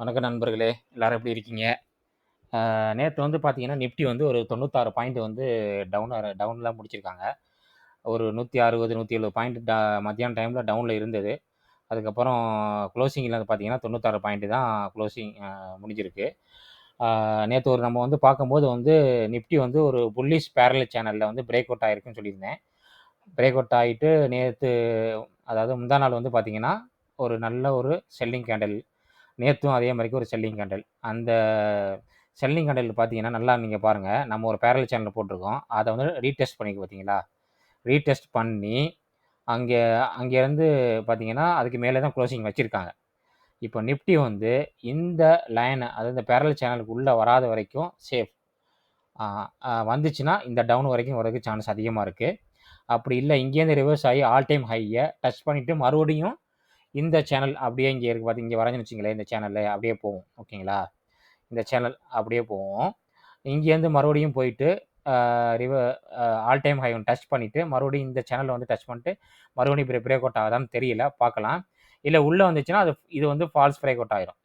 வணக்கம் நண்பர்களே! எல்லாரும் எப்படி இருக்கீங்க? நேற்று வந்து பார்த்தீங்கன்னா, நிஃப்டி வந்து ஒரு 96 பாயிண்ட் வந்து டவுன் டவுனில் முடிச்சிருக்காங்க. ஒரு 160, 170 பாயிண்ட் ட மத்தியான டைமில் டவுனில் இருந்தது. அதுக்கப்புறம் குளோசிங்ல பார்த்தீங்கன்னா, 96 பாயிண்ட் தான் குளோசிங் முடிஞ்சிருக்கு. நேற்று ஒரு நம்ம வந்து பார்க்கும்போது வந்து நிஃப்டி வந்து ஒரு புல்லிஷ் பேரல சேனலில் வந்து பிரேக் அவுட் ஆகிருக்குன்னு சொல்லியிருந்தேன். பிரேக் அவுட் ஆகிட்டு நேற்று அதாவது முந்தா நாள் வந்து பார்த்தீங்கன்னா, ஒரு நல்ல ஒரு செல்லிங் கேண்டில். நேற்றும் அதே மாதிரிக்கு ஒரு செல்லிங் கண்டல் அந்த செல்லிங் கண்டல் பார்த்தீங்கன்னா, நல்லா நீங்கள் பாருங்கள் நம்ம ஒரு பேரல் சேனல் போட்டிருக்கோம். அதை வந்து ரீடெஸ்ட் பண்ணிக்க பார்த்தீங்களா? ரீடெஸ்ட் பண்ணி, அங்கே அங்கேருந்து பார்த்தீங்கன்னா, அதுக்கு மேலே தான் க்ளோசிங் வச்சுருக்காங்க இப்போ நிஃப்டி வந்து இந்த லைன் அதாவது இந்த பேரல் சேனலுக்கு உள்ளே வராத வரைக்கும் சேஃப். வந்துச்சுன்னா, இந்த டவுன் வரைக்கும் வரதுக்கு சான்ஸ் அதிகமாக இருக்குது அப்படி இல்லை இங்கேருந்து ரிவர்ஸ் ஆகி ஆல் டைம் ஹையை டச் பண்ணிவிட்டு மறுபடியும் இந்த சேனல் அப்படியே இங்கே இருக்கு பார்த்து இங்கே வரைஞ்சேன்னு வச்சிங்களேன் இந்த சேனலில் அப்படியே போகும். ஓகேங்களா? இந்த சேனல் அப்படியே போகும். இங்கேருந்து மறுபடியும் போயிட்டு ரிவ ஆல் டைம் ஹை ஒன்று டச் பண்ணிவிட்டு மறுபடியும் இந்த சேனலில் வந்து டச் பண்ணிட்டு, மறுபடியும் பிரே பிரேக் அவுட் ஆகுதான்னு தெரியல. பார்க்கலாம். இல்லை உள்ளே வந்துச்சுன்னா, அது இது வந்து ஃபால்ஸ் பிரேக் அவுட் ஆயிரும்.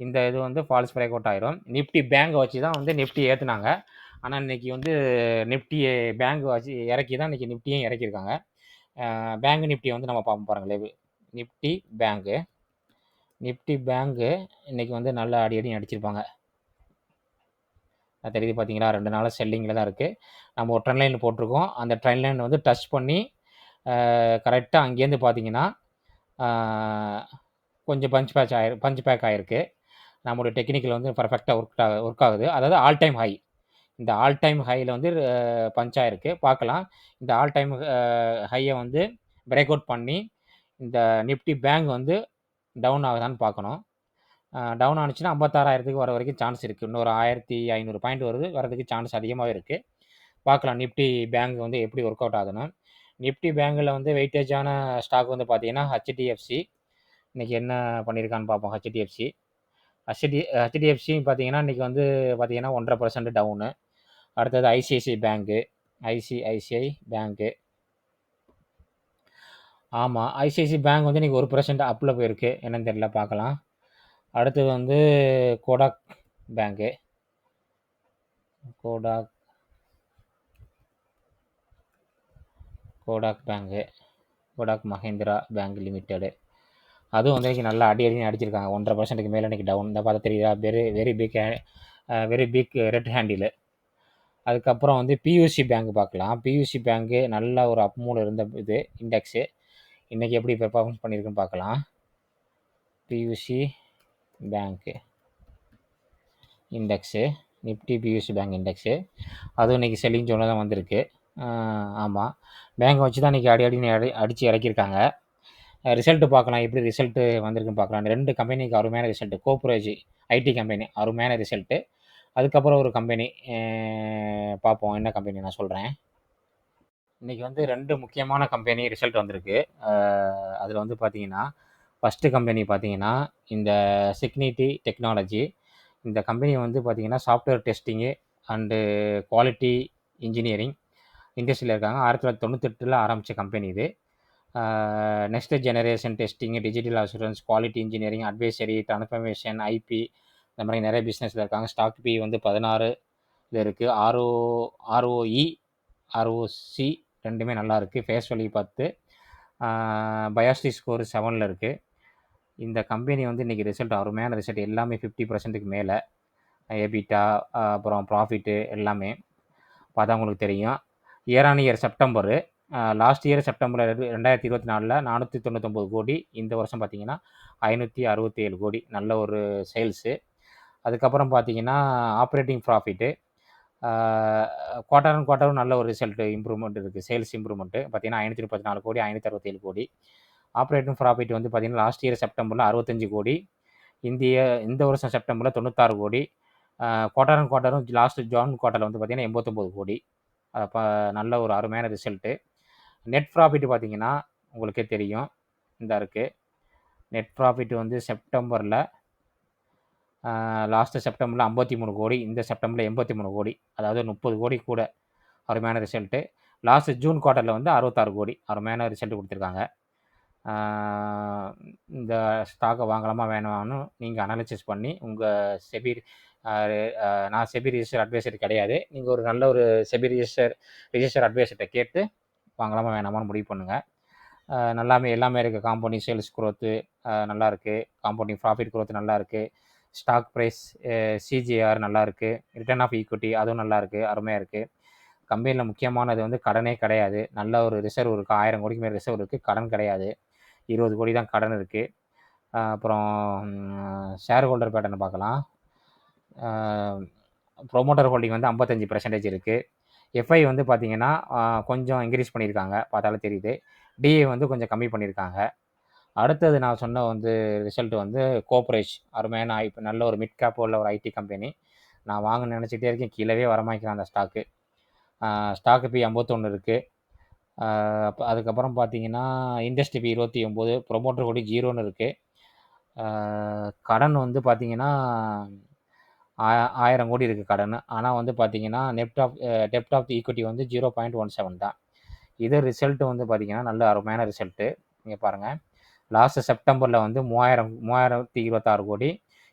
இந்த இது வந்து ஃபால்ஸ் பிரேக் அவுட் ஆயிரும். நிஃப்டி பேங்கை வச்சு தான் வந்து நிஃப்டி ஏற்றுனாங்க ஆனால் இன்னைக்கு வந்து நிஃப்டி பேங்க் வச்சு இறக்கி தான் இன்னைக்கு நிஃப்டியும் இறக்கியிருக்காங்க. பேங்க் நிஃப்டி வந்து நம்ம பார்ப்போம் பாருங்களேன். நிஃப்டி பேங்க்கு நிஃப்டி பேங்க்கு இன்றைக்கி வந்து நல்லா அடி அடி அடிச்சிருப்பாங்க. அது தெரியுது பார்த்தீங்களா? 2 நாளா செல்லிங்கில் தான் இருக்குது நம்ம ஒரு ட்ரெண்ட் லைன் போட்டிருக்கோம். அந்த ட்ரெண்ட் லைன் வந்து டச் பண்ணி கரெக்டாக அங்கேருந்து பார்த்தீங்கன்னா, கொஞ்சம் பஞ்ச் பேட்ச் ஆயிரு பஞ்ச் பேக் ஆகிருக்கு நம்மளுடைய டெக்னிக்கல் வந்து பர்ஃபெக்டாக ஒர்க் ஒர்க் ஆகுது. அதாவது ஆல் டைம் ஹை. இந்த ஆல் டைம் ஹையில் வந்து பஞ்சாயிருக்கு பஞ்ச் ஆயிருக்கு. பார்க்கலாம். இந்த ஆல் டைம் அ ஹைய வந்து பிரேக் அவுட் பண்ணி, இந்த நிஃப்டி பேங்க் வந்து டவுன் ஆகுதான்னு பார்க்கணும். அ டவுன் ஆனுச்சுன்னா 56,000க்கு வர வரைக்கும் சான்ஸ் இருக்கு. இன்னொரு 1,500 பாயிண்ட் வருது வரதுக்கு சான்ஸ் அதிகமாவே இருக்கு. பார்க்கலாம் நிஃப்டி பேங்க் வந்து எப்படி ஒர்க் அவுட் ஆகுதுன்னு. நிஃப்டி பேங்க்ல வந்து வெயிட்டேஜான ஸ்டாக் வந்து பார்த்தீங்கன்னா, ஹெச்டிஎஃப்சி. இன்னைக்கு என்ன பண்ணியிருக்கான்னு பார்ப்போம் ஹெச்டிஎஃப்சி. ஹெச்டி ஹெச்டிஎஃப்சி பார்த்தீங்கன்னா, இன்னைக்கு வந்து பார்த்தீங்கன்னா 1.5% டவுனு. அடுத்தது ஐசிஐசிஐ பேங்க்கு ஐசிஐசிஐ பேங்க்கு ஆமாம் ஐசிஐசிஐ பேங்க் வந்து இன்றைக்கி ஒரு பர்சன்ட் அப்பில் போயிருக்கு. என்னன்னு தெரியல பார்க்கலாம். அடுத்தது வந்து Kotak bank Kotak Kotak bank Kotak Mahindra bank limited அதுவும் வந்து இன்றைக்கி நல்லா அடி அடின்னு அடிச்சிருக்காங்க. ஒன்றரை பர்சன்ட்டுக்கு மேலே இன்றைக்கி டவுன். இந்த பார்த்தா தெரியுதா? Very very big very big red handle. அதுக்கப்புறம் வந்து பியூசி பேங்க் பார்க்கலாம். பியூசி பேங்க்கு நல்ல ஒரு அப் மூவ்ல இருந்த இது இண்டெக்ஸு இன்றைக்கி எப்படி பெர்ஃபார்மன்ஸ் பண்ணியிருக்குன்னு பார்க்கலாம். பியூசி பேங்க்கு index Nifty PSU bank index அதுவும் இன்றைக்கி செல்லிங் ஜோனில் தான் வந்திருக்கு. ஆமாம் ஆமா. வச்சு தான் இன்றைக்கி அடி அடி அடித்து இறக்கியிருக்காங்க. ரிசல்ட்டு பார்க்கலாம். எப்படி ரிசல்ட்டு வந்திருக்குன்னு பார்க்கலாம். ரெண்டு கம்பெனிக்கு அருமையான ரிசல்ட். கோப்ரேஜ் ஐடி கம்பெனி அருமையான ரிசல்ட்டு அதுக்கப்புறம் ஒரு கம்பெனி பார்ப்போம். என்ன கம்பெனி நான் சொல்கிறேன் இன்னைக்கு வந்து ரெண்டு முக்கியமான கம்பெனி ரிசல்ட் வந்திருக்கு. அதில் வந்து பார்த்தீங்கன்னா, ஃபஸ்ட்டு கம்பெனி பார்த்தீங்கன்னா, இந்த சிக்னிட்டி டெக்னாலஜி. இந்த கம்பெனி வந்து பார்த்திங்கன்னா software testing and quality engineering இண்டஸ்ட்ரியில் இருக்காங்க. ஆயிரத்தி தொள்ளாயிரத்தி தொண்ணூத்தெட்டில் ஆரம்பித்த கம்பெனி இது. Next generation testing, digital assurance quality engineering, advisory, transformation, IP இந்த மாதிரி நிறைய பிஸ்னஸில் இருக்காங்க. ஸ்டாக் பி வந்து 16ல இருக்குது ஆர்ஓ ஆர்ஓஇ, ஆர்ஓசி ரெண்டுமே நல்லா இருக்குது ஃபேஸ் வழி பத்து பயாஸ்டி ஸ்கோர் செவனில் இருக்குது இந்த கம்பெனி வந்து இன்றைக்கி ரிசல்ட் அருமையான ரிசல்ட். எல்லாமே ஃபிஃப்டி பர்சன்ட்டுக்கு மேலே எபிட்டா அப்புறம் ப்ராஃபிட்டு எல்லாமே. பார்த்தா உங்களுக்கு தெரியும். Year on year September uh last year September 2024ல 499 crore. இந்த வருஷம் பார்த்தீங்கன்னா, 567 கோடி. நல்ல ஒரு சேல்ஸு அதுக்கப்புறம் பார்த்தீங்கன்னா, ஆப்ரேட்டிங் ப்ராஃபிட் குவார்டர் குவார்ட்டர் குவார்ட்டரும் நல்ல ஒரு ரிசல்ட் இம்ப்ரூவ்மெண்ட் இருக்குது சேல்ஸ் இம்ப்ரூவ்மெண்ட்டு பார்த்தீங்கன்னா, 534 கோடி, 567 கோடி. ஆப்ரேட்டிங் ப்ராஃபிட் வந்து பார்த்தீங்கன்னா, லாஸ்ட் இயர் செப்டம்பரில் அறுபத்தஞ்சு கோடி. இந்திய இந்த வருஷம் செப்டம்பரில் தொண்ணூத்தாறு கோடி. குவார்டர் குவார்ட்டர் குவார்ட்டரும் லாஸ்ட் ஜான் குவார்ட்டர்ல வந்து பார்த்தீங்கன்னா, 89 கோடி. அப்போ நல்ல ஒரு அருமையான ரிசல்ட்டு நெட் ப்ராஃபிட் பார்த்தீங்கன்னா, உங்களுக்கே தெரியும். இந்த இருக்குது நெட் ப்ராஃபிட் வந்து செப்டம்பரில் லாஸ்ட்டு செப்டம்பரில் ஐம்பத்தி மூணு கோடி. இந்த செப்டம்பரில் எண்பத்தி மூணு கோடி. அதாவது 30 கோடி கூட. அருமையான ரிசல்ட்டு லாஸ்ட் ஜூன் குவார்டரில் வந்து 66 கோடி. அருமையான ரிசல்ட் கொடுத்துருக்காங்க இந்த ஸ்டாக்கை வாங்கலாமா வேணாமான்னு நீங்கள் அனாலிசிஸ் பண்ணி உங்கள் செபி நான் செபி ரிஜிஸ்டர் அட்வைசர் கிடையாது நீங்கள் ஒரு நல்ல ஒரு செபி ரிஜிஸ்டர் ரிஜிஸ்டர் அட்வைசர்கிட்ட கேட்டு வாங்கலாமா வேணாமான்னு முடிவு பண்ணுங்கள் நல்லாமே எல்லாமே இருக்குது காம்பவுண்டிங் சேல்ஸ் க்ரோத்து நல்லா இருக்குது காம்பவுண்டிங் ப்ராஃபிட் க்ரோத் நல்லா இருக்குது ஸ்டாக் ப்ரைஸ் சிஜிஆர் நல்லாயிருக்கு ரிட்டர்ன் ஆஃப் ஈக்விட்டி அதுவும் நல்லாயிருக்கு அருமையாக இருக்குது கம்பெனியில் முக்கியமானது வந்து கடனே கிடையாது. நல்ல ஒரு ரிசர்வ் இருக்குது ஆயிரம் கோடிக்கு மேலே ரிசர்வ் இருக்குது கடன் கிடையாது. இருபது கோடி தான் கடன் இருக்குது அப்புறம் ஷேர் ஹோல்டர் பேட்டர்ன் பார்க்கலாம். ப்ரொமோட்டர் ஹோல்டிங் வந்து ஐம்பத்தஞ்சு பர்சன்டேஜ் இருக்குது எஃப்ஐ வந்து பார்த்திங்கன்னா கொஞ்சம் இன்க்ரீஸ் பண்ணியிருக்காங்க. பார்த்தாலும் தெரியுது. டிஏ வந்து கொஞ்சம் கம்மி பண்ணியிருக்காங்க. அடுத்தது நான் சொன்ன வந்து ரிசல்ட் வந்து கோப்ரேஜ் அருமையான இப்போ நல்ல ஒரு மிட் கேப் உள்ள ஒரு ஐடி கம்பெனி நான் வாங்க நினச்சிட்டே இருக்கேன். கீழவே வரமாய்க்கிறேன் அந்த ஸ்டாக்கு ஸ்டாக்கு பி ஐம்பத்தொன்று இருக்குது அதுக்கப்புறம் பார்த்தீங்கன்னா இண்டஸ்ட்ரி பி இருபத்தி ஒம்பது ப்ரொமோட்டர் கோடி ஜீரோன்னு இருக்குது கடன் வந்து பார்த்தீங்கன்னா ஆயிரம் கோடி இருக்குது கடன். ஆனால் வந்து பார்த்தீங்கன்னா நெப்ட் ஆஃப் டெப்ட் ஆஃப் ஈக்விட்டி வந்து ஜீரோ பாயிண்ட் ஒன் செவன் தான். இது ரிசல்ட்டு வந்து பார்த்தீங்கன்னா நல்ல அருமையான ரிசல்ட்டு நீங்கள் பாருங்கள் லாஸ்ட்டு செப்டம்பரில் வந்து மூவாயிரம் மூவாயிரத்தி இருபத்தாறு கோடி.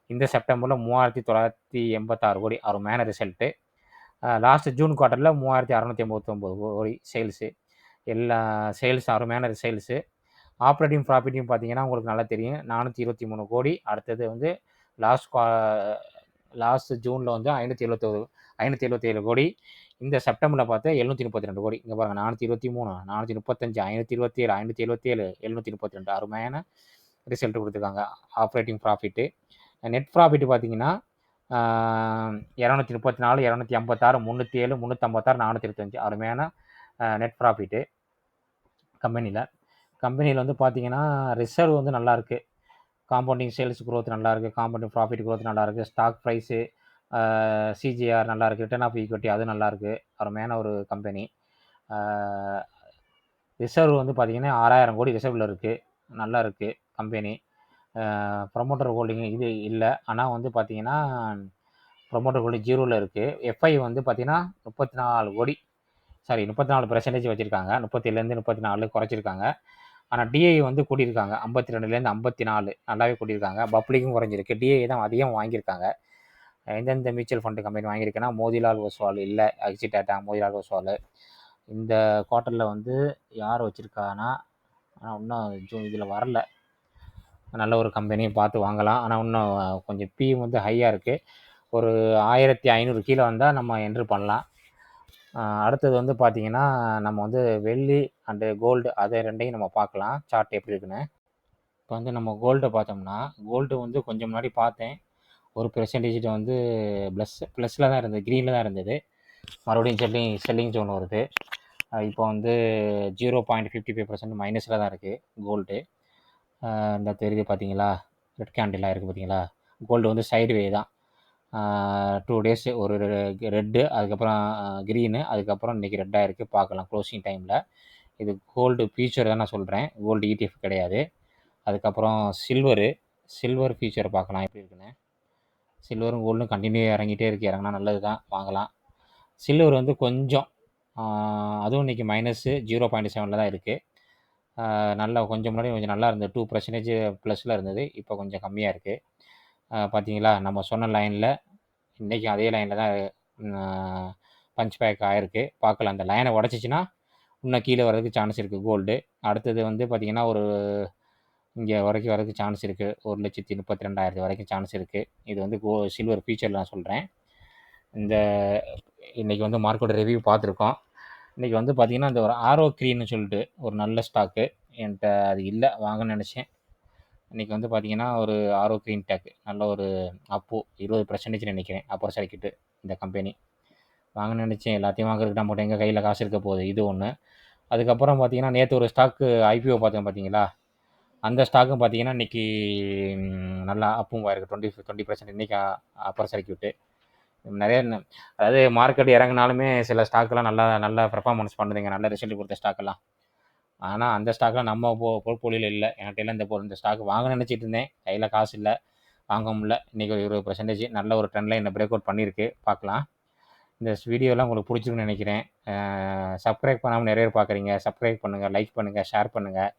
இந்த செப்டம்பரில் மூவாயிரத்தி தொள்ளாயிரத்தி எண்பத்தாறு கோடி. அருமையான ரிசல்ட்டு லாஸ்ட்டு ஜூன் குவார்ட்டரில் மூவாயிரத்தி அறநூற்றி எண்பத்தொம்போது கோடி சேல்ஸு எல்லா சேல்ஸ் அருமையான சேல்ஸு ஆப்ரேட்டிங் ப்ராஃபிட்டையும் பார்த்தீங்கன்னா உங்களுக்கு நல்லா தெரியும். நானூற்றி இருபத்தி மூணு கோடி. அடுத்தது வந்து லாஸ்ட் குவா லாஸ்ட் ஜூனில் வந்து ஐநூற்றி எழுபத்தொரு ஐநூற்றி எழுபத்தேழு கோடி. இந்த செப்டம்பரில் பார்த்தா எழுநூற்றி முப்பத்தி ரெண்டு கோடி. இங்கே பாருங்கள் நானூற்றி இருபத்தி மூணு நானூற்றி முப்பத்தஞ்சு ஐநூற்றி இருபத்தி ஏழு ஐநூற்றி எழுபத்தேழு எழுநூற்றி முப்பத்தி ரெண்டு அருமையான ரிசல்ட் கொடுத்துருக்காங்க. ஆப்ரேட்டிங் ப்ராஃபிட்டு நெட் ப்ராஃபிட் பார்த்தீங்கன்னா இரநூத்தி முப்பத்தி நாலு இரநூத்தி ஐம்பத்தாறு முந்நூற்றி ஏழு முந்நூற்றம்பத்தாறு நானூற்றி இருபத்தஞ்சு அருமையான நெட் ப்ராஃபிட்டு கம்பெனியில் கம்பெனியில் வந்து பார்த்தீங்கன்னா ரிசர்வ் வந்து நல்லாயிருக்கு காம்பவுண்டிங் சேல்ஸ் க்ரோத் நல்லாயிருக்கு காம்பவுண்டிங் ப்ராஃபிட் க்ரோத் நல்லாயிருக்கு ஸ்டாக் ப்ரைஸு சிஜிஆர் நல்லாயிருக்கு ரிட்டர்ன் ஆஃப் ஈக்விட்டி அது நல்லாயிருக்கு அருமையான ஒரு கம்பெனி ரிசர்வ் வந்து பார்த்திங்கன்னா ஆறாயிரம் கோடி ரிசர்வில் இருக்குது நல்லா இருக்குது கம்பெனி ப்ரொமோட்டர் ஹோல்டிங் இது இல்லை ஆனால் வந்து பார்த்திங்கன்னா ப்ரொமோட்டர் ஹோல்டிங் ஜீரோவில் இருக்குது எஃப்ஐ வந்து பார்த்திங்கன்னா முப்பத்தி நாலு கோடி சாரி முப்பத்தி நாலு பர்சன்டேஜ் வச்சுருக்காங்க முப்பத்திலேருந்து முப்பத்தி நாலு குறைச்சிருக்காங்க ஆனால் டிஐ வந்து கூட்டியிருக்காங்க ஐம்பத்தி ரெண்டுலேருந்து ஐம்பத்தி நாலு நல்லாவே கூட்டியிருக்காங்க பப்ளிக்கும் குறைஞ்சிருக்கு டிஐ தான் அதிகம் வாங்கியிருக்காங்க. எந்தெந்த மியூச்சுவல் ஃபண்டு கம்பெனி வாங்கியிருக்கேன்னா மோதிலால் ஓஸ்வால் இல்லை அக்சி டாட்டா மோதிலால் ஓஸ்வால் இந்த குவார்ட்டரில் வந்து யார் வச்சுருக்கானா ஆனால் இன்னும் ஜூன் இதில் வரல. நல்ல ஒரு கம்பெனியை பார்த்து வாங்கலாம். ஆனால் இன்னும் கொஞ்சம் பி வந்து ஹையாக இருக்குது ஒரு ஆயிரத்தி ஐநூறு கீழே வந்தால் நம்ம என்ட்ரு பண்ணலாம். அடுத்தது வந்து பார்த்திங்கன்னா நம்ம வந்து வெள்ளி அண்டு கோல்டு அதை ரெண்டையும் நம்ம பார்க்கலாம். சார்ட் எப்படி இருக்குன்னு. இப்போ வந்து நம்ம கோல்டை பார்த்தோம்னா கோல்டு வந்து கொஞ்சம் முன்னாடி பார்த்தேன். ஒரு பெர்சன்டேஜ் வந்து ப்ளஸ் ப்ளஸில் தான் இருந்தது க்ரீனில் தான் இருந்தது. மறுபடியும் செல்லிங் செல்லிங் ஜோன் வருது. இப்போ வந்து zero point fifty five percent மைனஸில் தான் இருக்குது கோல்டு இந்த தெரியுது பார்த்தீங்களா ரெட் கேண்டிலாக இருக்குது பார்த்தீங்களா கோல்டு வந்து சைடுவே தான். டூ டேஸ் ஒரு ரெட்டு அதுக்கப்புறம் க்ரீனு அதுக்கப்புறம் இன்றைக்கி ரெட்டாக இருக்குது பார்க்கலாம் க்ளோசிங் டைமில் இது கோல்டு ஃபியூச்சர் தான் நான் சொல்கிறேன் கோல்டு இடிஎஃப் கிடையாது. அதுக்கப்புறம் சில்வரு சில்வர் ஃபியூச்சர் பார்க்கலாம் எப்படி இருக்குன்னு. சில்வரும் கோல்டும் கண்டினியூ இறங்கிட்டே இருக்குது இறங்கினா நல்லது தான் வாங்கலாம். சில்வர் வந்து கொஞ்சம் அதுவும் இன்றைக்கி மைனஸு ஜீரோ பாயிண்ட் செவனில் தான் இருக்குது நல்லா கொஞ்சம் முன்னாடி கொஞ்சம் நல்லா இருந்தது. டூ பர்சன்டேஜ் ப்ளஸில் இருந்தது. இப்போ கொஞ்சம் கம்மியாக இருக்குது பார்த்தீங்களா நம்ம சொன்ன லைனில் இன்றைக்கும் அதே லைனில் தான் பஞ்ச் பேக் ஆகிருக்கு பார்க்கலாம். அந்த லைனை உடச்சிச்சின்னா இன்னும் கீழே வர்றதுக்கு சான்ஸ் இருக்குது கோல்டு அடுத்தது வந்து பார்த்திங்கன்னா ஒரு இங்கே வரைக்கும் வரதுக்கு சான்ஸ் இருக்குது ஒரு லட்சத்தி முப்பத்தி ரெண்டாயிரத்து வரைக்கும் சான்ஸ் இருக்குது இது வந்து கோ சில்வர் ஃபியூச்சரில் நான் சொல்கிறேன் இந்த இன்றைக்கி வந்து மார்க்கெட் ரிவ்யூ பார்த்துருக்கோம். இன்றைக்கி வந்து பார்த்திங்கன்னா இந்த ஒரு ஆரோ க்ரீன்னு சொல்லிட்டு ஒரு நல்ல ஸ்டாக்கு என்கிட்ட அது இல்லை வாங்கன்னு நினச்சேன். இன்றைக்கி வந்து பார்த்திங்கன்னா ஒரு ஆரோ க்ரீன் டேக் நல்ல ஒரு அப்போ இருபது பர்சன்டேஜ் நினைக்கிறேன். அப்பர் சர்க்கிட்டு இந்த கம்பெனி வாங்க நினச்சேன். எல்லாத்தையும் வாங்குறதுக்கு நம்ம எங்கள் கையில் காசு இருக்க போகுது. இது ஒன்று அதுக்கப்புறம் பார்த்திங்கன்னா நேற்று ஒரு ஸ்டாக்கு ஐபிஓ பார்த்தேன் பார்த்தீங்களா அந்த ஸ்டாக்கும் பார்த்தீங்கன்னா இன்றைக்கி நல்லா அப்பும் ஆயிருக்கு. டுவெண்ட்டி டுவெண்ட்டி பர்சன்ட் இன்றைக்கி அப்பர் சர்க்கியூட்டு நிறைய அதாவது மார்க்கெட் இறங்கினாலுமே சில ஸ்டாக்கெல்லாம் நல்லா நல்லா பெர்ஃபார்மன்ஸ் பண்ணுதுங்க. நல்ல ரிசல்ட் கொடுத்த ஸ்டாக்கெல்லாம். ஆனால் அந்த ஸ்டாக்லாம் நம்ம போ போர்ட்போலியோவில் இல்லை. என்கிட்ட இந்த இந்த ஸ்டாக் வாங்க நினச்சிட்டு இருந்தேன். கையில் காசு இல்லை. வாங்க முடியல. இன்றைக்கி ஒரு இருபது பர்சன்டேஜ் நல்ல ஒரு ட்ரெண்ட் லைன் பிரேக் அவுட் பண்ணியிருக்கு. பார்க்கலாம். இந்த வீடியோலாம் உங்களுக்கு பிடிச்சிருக்குன்னு நினைக்கிறேன். சப்ஸ்கிரைப் பண்ணாமல் நிறைய பேர் பார்க்குறீங்க. சப்ஸ்கிரைப் பண்ணுங்கள் லைக் பண்ணுங்கள் ஷேர் பண்ணுங்கள்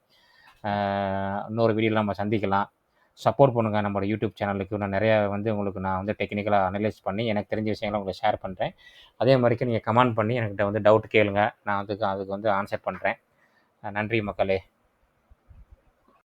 இன்னொரு வீடியோவில் நம்ம சந்திக்கலாம். சப்போர்ட் பண்ணுங்கள் நம்மளோட யூடியூப் சேனலுக்கு இன்னும் நிறையா வந்து உங்களுக்கு நான் வந்து டெக்னிக்கலாக அனலைஸ் பண்ணி எனக்கு தெரிஞ்ச விஷயங்களை உங்களுக்கு ஷேர் பண்ணுறேன் அதே மாதிரிக்கு நீங்கள் கமெண்ட் பண்ணி என்கிட்ட வந்து டவுட் கேளுங்க. நான் அதுக்கு அதுக்கு வந்து ஆன்சர் பண்ணுறேன் நன்றி மக்களே.